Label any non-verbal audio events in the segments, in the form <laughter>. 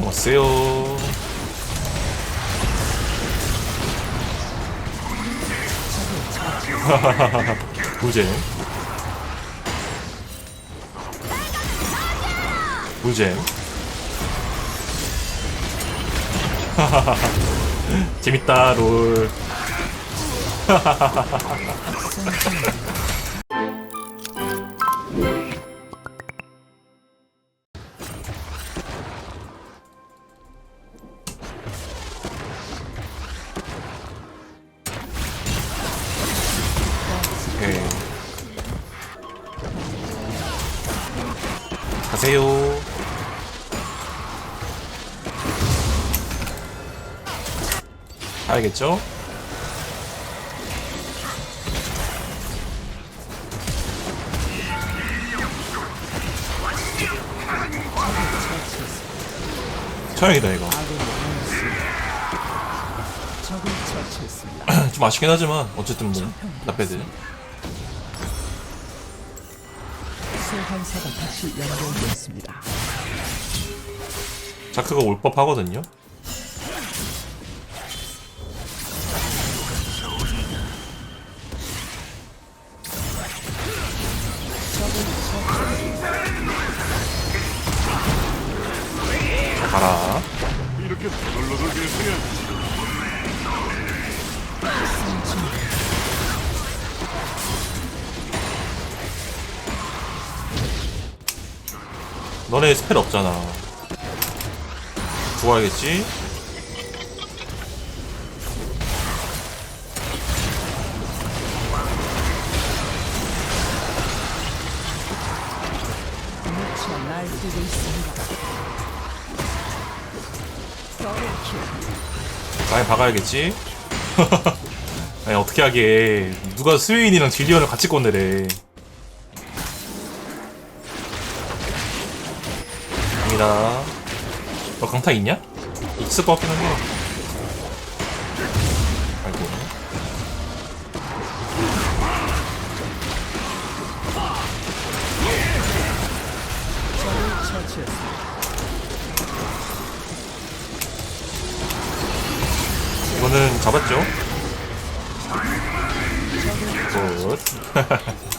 왔어요. 무제. 무제. 재밌다 롤. <laughs> 알겠죠? 처형이다 이거. <clears throat> 좀 아쉽긴 하지만 어쨌든 뭐 나빼드 소환사가 다시 연결되었습니다. 자크가 올 법하거든요 스펠 없잖아 죽어야겠지? 많이 박아야겠지? <laughs> 아니 어떻게 하게 누가 스웨인이랑 질리언을 같이 꺼내래 갑니다 너 강타 있냐? 있을 것 같긴 한데 아이고. 이거는 잡았죠? <laughs> 굿 <laughs>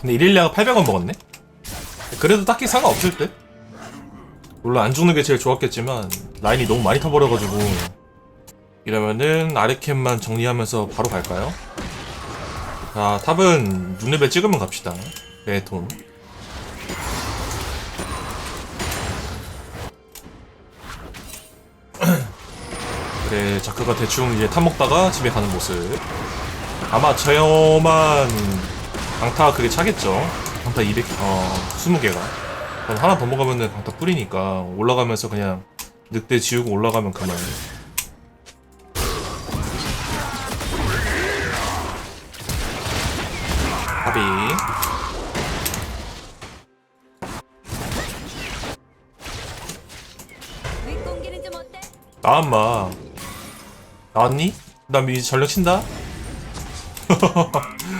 근데 이릴리아가 800원 먹었네? 그래도 딱히 상관없을 듯? 물론 안 죽는 게 제일 좋았겠지만 라인이 너무 많이 타버려가지고 이러면은 아르캠만 정리하면서 바로 갈까요? 자 탑은 6레벨 찍으면 갑시다 레톤 <clears throat> 그래 자크가 대충 이제 탑 먹다가 집에 가는 모습 아마 저여만 강타 그게 차겠죠 강타 200, 어 20개가 그럼 하나 더 먹으면은 강타 뿌리니까 올라가면서 그냥 늑대 지우고 올라가면 그만 합이? 나왔마 나왔니? 나 이제 전력 친다? <laughs>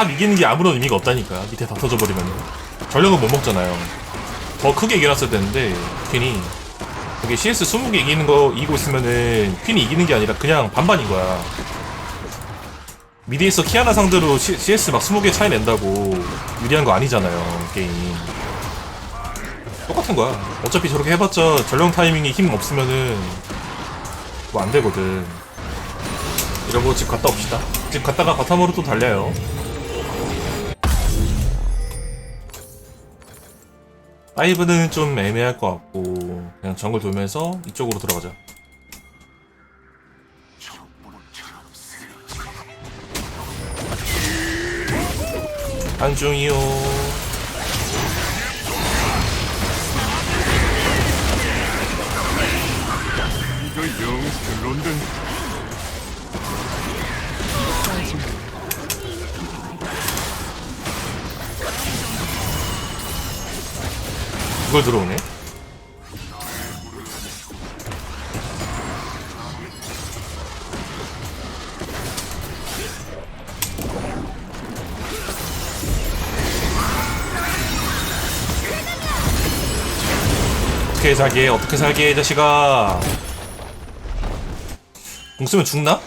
탑 이기는 게 아무런 의미가 없다니까 밑에 다 터져버리면 전력은 못 먹잖아요 더 크게 이겨놨어야 되는데 괜히 이게 CS 20개 이기는 거 이기고 있으면은 퀸이 이기는 게 아니라 그냥 반반인 거야 미드에서 키아나 상대로 C- CS 막 20개 차이 낸다고 유리한 거 아니잖아요 게임 똑같은 거야. 어차피 저렇게 해봤자 전령 타이밍이 힘 없으면은 뭐 안 되거든. 이러고 집 갔다 옵시다. 집 갔다가 바텀으로 또 달려요. 다이브는 좀 애매할 것 같고 그냥 정글 돌면서 이쪽으로 들어가자. 안중이요. 이걸 들어오네? 어떻게 살게 어떻게 살게 자식아 공 쓰면 죽나?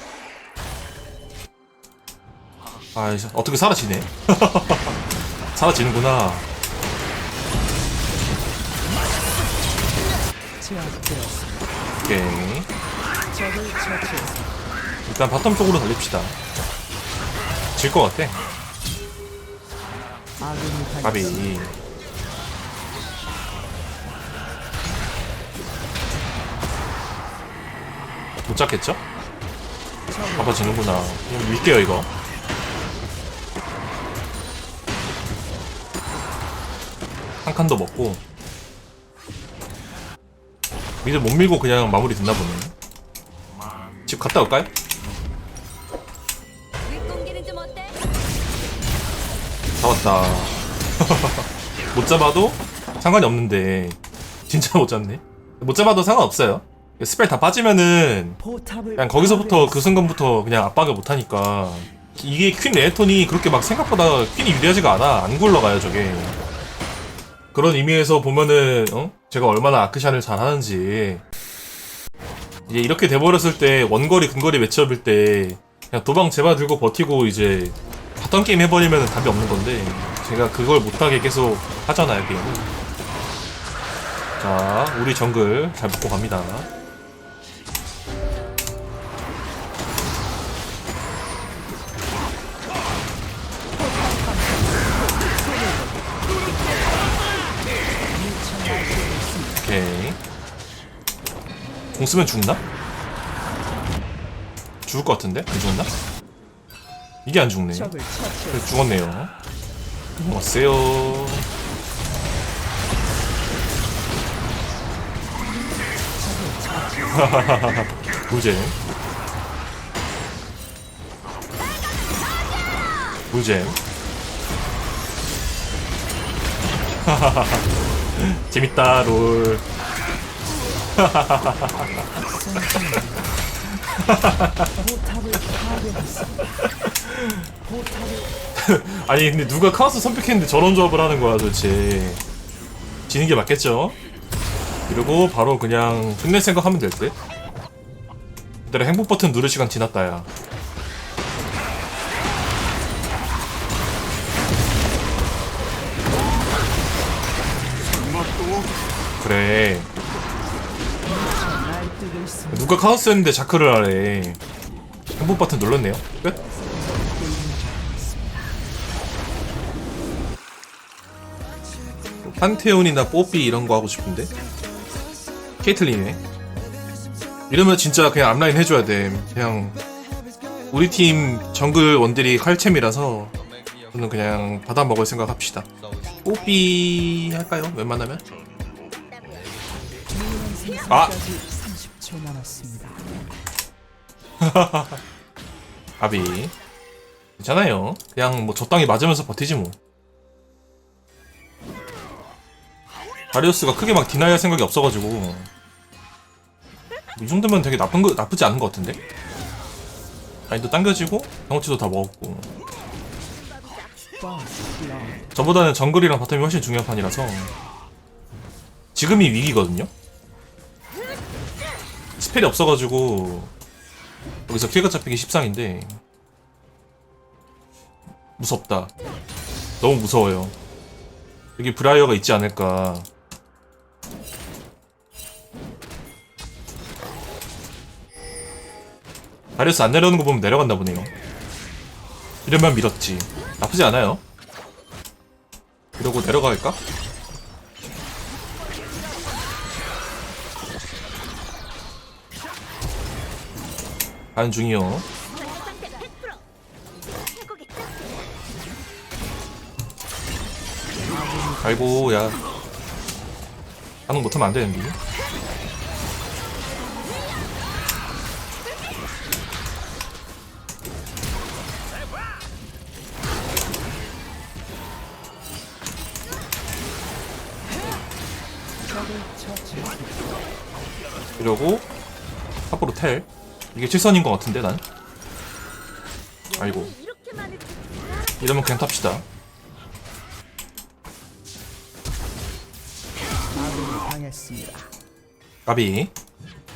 아 어떻게 사라지네 <laughs> 사라지는구나 오케이 적을 처치했습니다. 일단 바텀 쪽으로 달립시다 질 것 같아. 가비 못 잡겠죠? 잡아지는구나 그냥 밀게요 이거 한 칸 더 먹고 미드 못 밀고 그냥 마무리 됐나 보네 집 갔다 올까요? 잡았다. <laughs> 못 잡아도 상관이 없는데 진짜 못 잡네. 못 잡아도 상관없어요. 스펠 다 빠지면은 그냥 거기서부터 그 순간부터 그냥 압박을 못 하니까 이게 퀸 레톤이 그렇게 막 생각보다 퀸이 유리하지가 않아. 안 굴러가요 저게. 그런 의미에서 보면은 어? 제가 얼마나 아크샷을 잘 하는지. 이제 이렇게 돼버렸을 때 원거리 근거리 매치업일 때 그냥 도방 제발 들고 버티고 이제 바텀 게임 해버리면 답이 없는 건데 제가 그걸 못하게 계속 하잖아요 게임 자 우리 정글 잘 먹고 갑니다 오케이 공 쓰면 죽나? 죽을 것 같은데? 안 죽었나? 이게 안 죽네. 그래, 죽었네요. 왔어요. 물잼. 물잼. 롤. 포탑을 파괴했습니다. 포탑을 아니 근데 누가 카오스 선택했는데 저런 조합을 하는 거야 도대체 지는 게 맞겠죠? 그리고 바로 그냥 끝낼 생각하면 될 듯? 내가 행복 버튼 누를 시간 지났다 야 그래. 누가 카오스였는데 자크를 하래 행복 버튼 눌렀네요 끝? 판테온이나 뽀삐 이런 거 하고 싶은데 케이틀린이네 이러면 진짜 그냥 앞라인 해줘야 돼 그냥 우리 팀 정글 원딜이 칼챔이라서 저는 그냥 받아 먹을 생각 합시다 뽀삐 할까요? 웬만하면? 아! 30초 <laughs> 남았습니다. 아비 괜찮아요 그냥 뭐 적당히 맞으면서 버티지 뭐 다리우스가 크게 막 디나이할 생각이 없어가지고 이 정도면 되게 나쁜 거 나쁘지 않은 것 같은데 아니도 당겨지고 경험치도 다 먹었고. 저보다는 정글이랑 바텀이 훨씬 중요한 판이라서 지금이 위기거든요 스펠이 없어가지고 여기서 킬가 잡히기 십상인데 무섭다. 너무 무서워요. 여기 브라이어가 있지 않을까. 다리우스 안 내려오는 거 보면 내려간다 보네요. 이러면 밀었지. 나쁘지 않아요. 이러고 내려갈까? 가는 중이요 상태 100% 이제 최고겠죠? 아이고 야 반응 못하면 안 되는데. 이러고 탑으로 텔 이게 최선인 것 같은데 난? 아이고. 이러면 그냥 탑시다. 까비.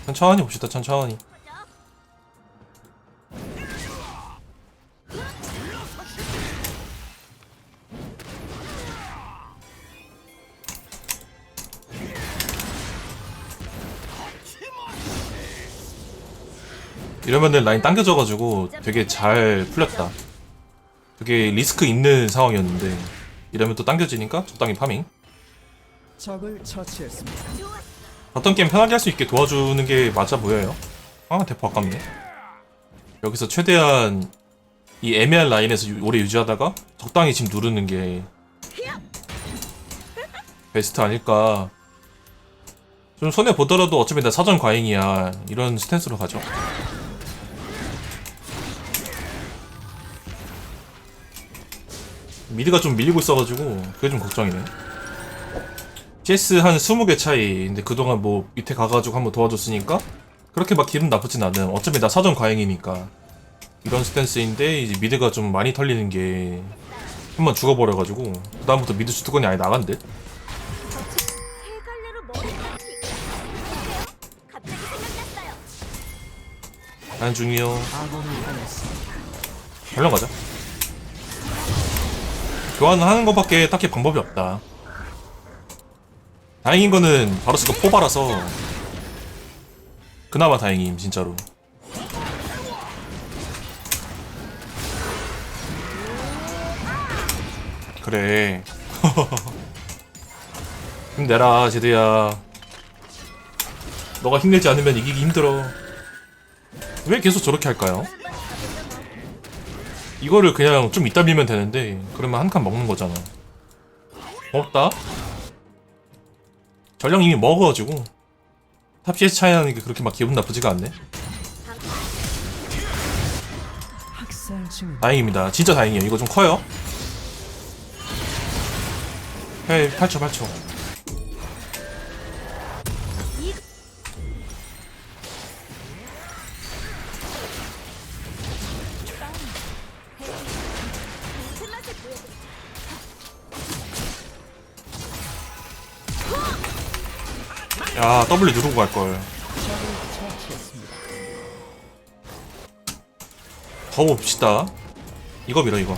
천천히 봅시다 천천히 이러면은 라인 당겨져가지고 되게 잘 풀렸다 되게 리스크 있는 상황이었는데 이러면 또 당겨지니까 적당히 파밍 적을 처치했습니다. 어떤 게임 편하게 할 수 있게 도와주는 게 맞아 보여요. 아, 대포 아깝네. 여기서 최대한 이 애매한 라인에서 유- 오래 유지하다가 적당히 지금 누르는 게 베스트 아닐까. 좀 손해 보더라도 어차피 나 사전 과잉이야. 이런 스탠스로 가죠. 미드가 좀 밀리고 있어가지고 그게 좀 걱정이네. CS 한 20개 차이. 근데 그동안 뭐 밑에 가가지고 한번 도와줬으니까 그렇게 막 기분 나쁘진 않음. 어차피 나 사전 과잉이니까. 이런 스탠스인데 이제 미드가 좀 많이 털리는 게 한 번 죽어버려가지고 그다음부터 미드 주특권이 아예 나간 듯. 세 갈래로 머리까지. 갑자기 생각났어요. 난 중이요. 아군이 당했습니다. 별로 가자. 교환하는 것밖에 딱히 방법이 없다. 다행인 거는 바로스가 포바라서 그나마 다행임 진짜로. 그래. <laughs> 힘내라 제드야. 너가 힘내지 않으면 이기기 힘들어. 왜 계속 저렇게 할까요? 이거를 그냥 좀 이따 밀면 되는데 그러면 한 칸 먹는 거잖아. 없다. 전령 이미 먹어가지고. 탑 CS 차이 나는 게 그렇게 막 기분 나쁘지가 않네. 다행입니다. 진짜 다행이에요. 이거 좀 커요. 헤이 8초 8초 야 W 누르고 갈걸. 더 봅시다 이거 밀어 이거.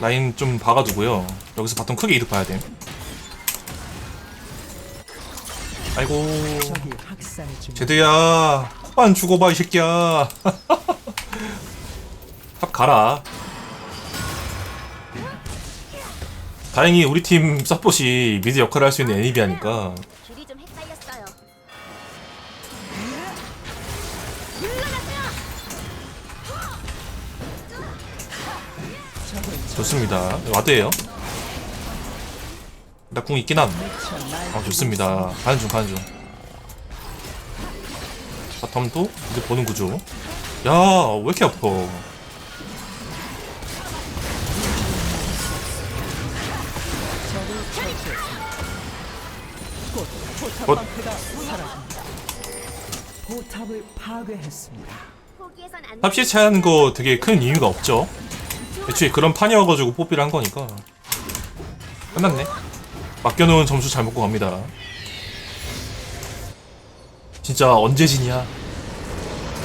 라인 좀 박아두고요 여기서 바텀 크게 이득 봐야 돼 아이고 제드야 안 죽어봐 이 새끼야. <laughs> 탑 가라. 다행히 우리 팀 서폿이 미드 역할을 할 수 있는 좀 헷갈렸어요. 적을 좋습니다. 와드에요. 나궁 있긴 함. 아, 좋습니다. 가는 중 가는 중 바텀도 이제 보는 구조 야왜 이렇게 아파. 곧. 포탑을 파괴했습니다. 포기해선 안탑 CS 차이하는 거 되게 큰 이유가 없죠 애초에 그런 판이어가지고 뽀삐를 한 거니까 끝났네 맡겨놓은 점수 잘 먹고 갑니다 진짜 언제 지냐?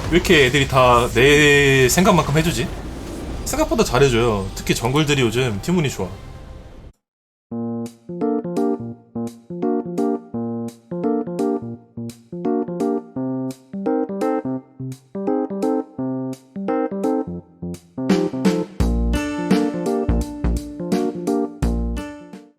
왜 이렇게 애들이 다 내 생각만큼 해주지? 생각보다 잘해줘요. 특히 정글들이 요즘 팀운이 좋아